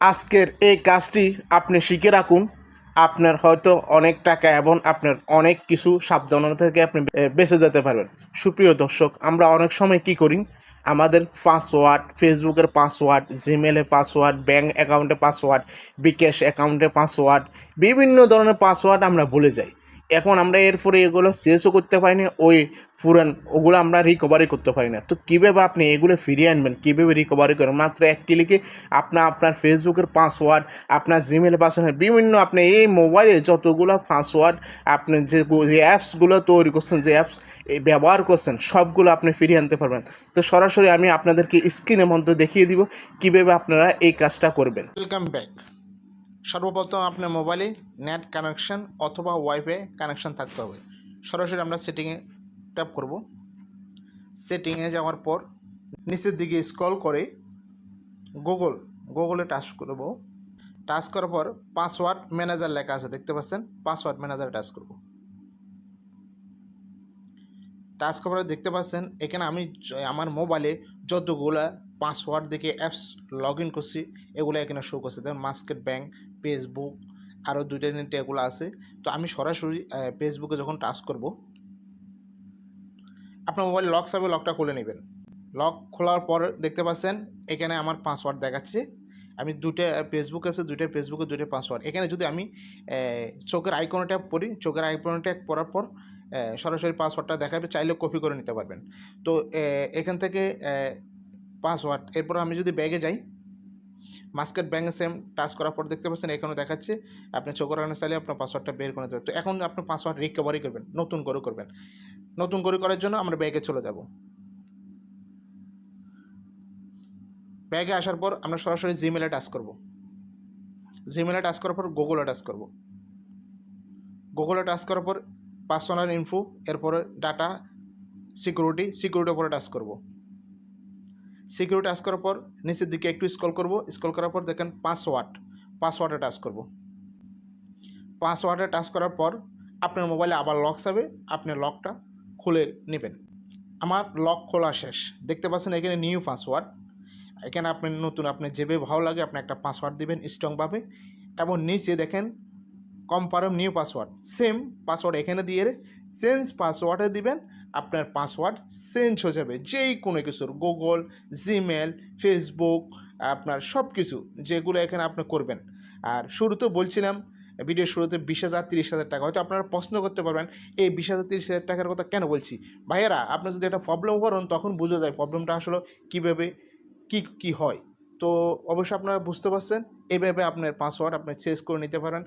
আজকের এই কাজটি আপনি শিখে রাখুন। আপনার হয়তো অনেক টাকা এবং আপনার অনেক কিছু সাবধানতা থেকে আপনি বেঁচে যেতে পারবেন। সুপ্রিয় দর্শক, আমরা অনেক সময় কি করি? আমাদের পাসওয়ার্ড, ফেসবুকের পাসওয়ার্ড জিমেলের পাসওয়ার্ড ব্যাঙ্ক অ্যাকাউন্টের পাসওয়ার্ড, বিকাশ অ্যাকাউন্টের পাসওয়ার্ড, বিভিন্ন ধরনের পাসওয়ার্ড আমরা ভুলে যাই। এখন আমরা এরপরে এগুলো শেষও করতে পারি না ওই পুরান ওগুলো আমরা রিকভারি করতে পারি না তো কীভাবে আপনি এগুলো ফিরিয়ে আনবেন? কীভাবে রিকভারি করবেন মাত্র এক ক্লিকে আপনার আপনার ফেসবুকের পাসওয়ার্ড আপনার জিমেল পাসওয়ার্ড বিভিন্ন আপনি এই মোবাইলে যতগুলো পাসওয়ার্ড আপনি যে যে অ্যাপসগুলো তৈরি করছেন, যে অ্যাপস ব্যবহার করছেন, সবগুলো আপনি ফিরিয়ে আনতে পারবেন। তো সরাসরি আমি আপনাদেরকে স্ক্রিনের মধ্যে দেখিয়ে দিব কীভাবে আপনারা এই কাজটা করবেন। ওয়েলকাম ব্যাক সর্বপ্রথম আপনার মোবাইলে নেট কানেকশান অথবা ওয়াইফাই কানেকশান থাকতে হবে। সরাসরি আমরা সেটিংয়ে ট্যাপ করব। সেটিংয়ে যাওয়ার পর নিচের দিকে স্ক্রল করে গুগল গুগলে টাচ করব। টাচ করার পর পাসওয়ার্ড ম্যানেজার লেখা আছে, দেখতে পাচ্ছেন? পাসওয়ার্ড ম্যানেজার টাচ করব। টাচ করার দেখতে পাচ্ছেন, এখানে আমি আমার মোবাইলে যতগুলা পাসওয়ার্ড দেখে অ্যাপস লগ ইন করছি, এগুলো এখানে শো করছে। যেমন মাস্কেট ব্যাঙ্ক ফেসবুক আরও দুইটা তিনটে এগুলো আছে। তো আমি সরাসরি ফেসবুকে যখন টাচ করব, আপনার মোবাইল লক সাবে লকটা খুলে নেবেন। লক খোলার পর দেখতে পাচ্ছেন, এখানে আমার পাসওয়ার্ড দেখাচ্ছে। আমি দুটো ফেসবুক আছে, দুইটা ফেসবুকে, দুইটা পাসওয়ার্ড এখানে যদি আমি চোখের আইকনে ট্যাপ করি চোখের আইকনে ট্যাপ করার পর সরাসরি পাসওয়ার্ডটা দেখাবে, চাইলে কপি করে নিতে পারবেন। তো এখান থেকে পাসওয়ার্ড। এরপর আমি যদি ব্যাগে যাই, মাস্কেট ব্যাঙ্কে সেম টাচ করার পর দেখতে পাচ্ছেন এখানে দেখাচ্ছে, আপনি চোখের আগে চাইলে আপনার পাসওয়ার্ডটা বের করে দেবেন। তো এখন আপনি পাসওয়ার্ড রিকভারি করবেন, নতুন করে করবেন। নতুন করে করার জন্য আমরা ব্যাগে চলে যাব। ব্যাগে আসার পর আমরা সরাসরি জিমেলে টাচ করব। জিমেলে টাচ করার পর গুগলে টাচ করব। গুগলে টাচ করার পর পার্সোনাল ইনফো এরপরে ডাটা সিকিউরিটি সিকিউরিটির উপরে টাচ করব। সিকিউরিটি টাচ করার পর নিচের দিকে একটু স্কল করব। স্ক্রল করার পর দেখেন পাসওয়ার্ড পাসওয়ার্ডে টাচ করব। পাসওয়ার্ডে টাচ করার পর আপনার মোবাইলে আবার লক যাবে আপনি লকটা খুলে নেবেন। আমার লক খোলা শেষ। দেখতে পাচ্ছেন এখানে নিউ পাসওয়ার্ড এখানে আপনি নতুন, আপনি যেভাবে ভালো লাগে আপনি একটা পাসওয়ার্ড দিবেন স্ট্রংভাবে এবং নিচে দেখেন confirm new password same password এখানে দিয়ে চেঞ্জ পাসওয়ার্ডে দিবেন। আপনার পাসওয়ার্ড চেঞ্জ হয়ে যাবে। যেই কোনো কিছুর গুগল জিমেল ফেসবুক আপনার সব কিছু যেগুলো এখানে আপনি করবেন। আর শুরুতে বলছিলাম ভিডিও শুরুতে বিশ হাজার, তিরিশ হাজার টাকা। হয়তো আপনারা প্রশ্ন করতে পারবেন, এই বিশ হাজার, তিরিশ হাজার টাকার কথা কেন বলছি? ভাইয়েরা, আপনি যদি একটা প্রবলেম করেন, তখন বোঝা যায় প্রবলেমটা আসলে কীভাবে, কী কী হয়। তো অবশ্যই আপনারা বুঝতে পারছেন। এভাবে আপনার পাসওয়ার্ড আপনি চেঞ্জ করে নিতে পারেন।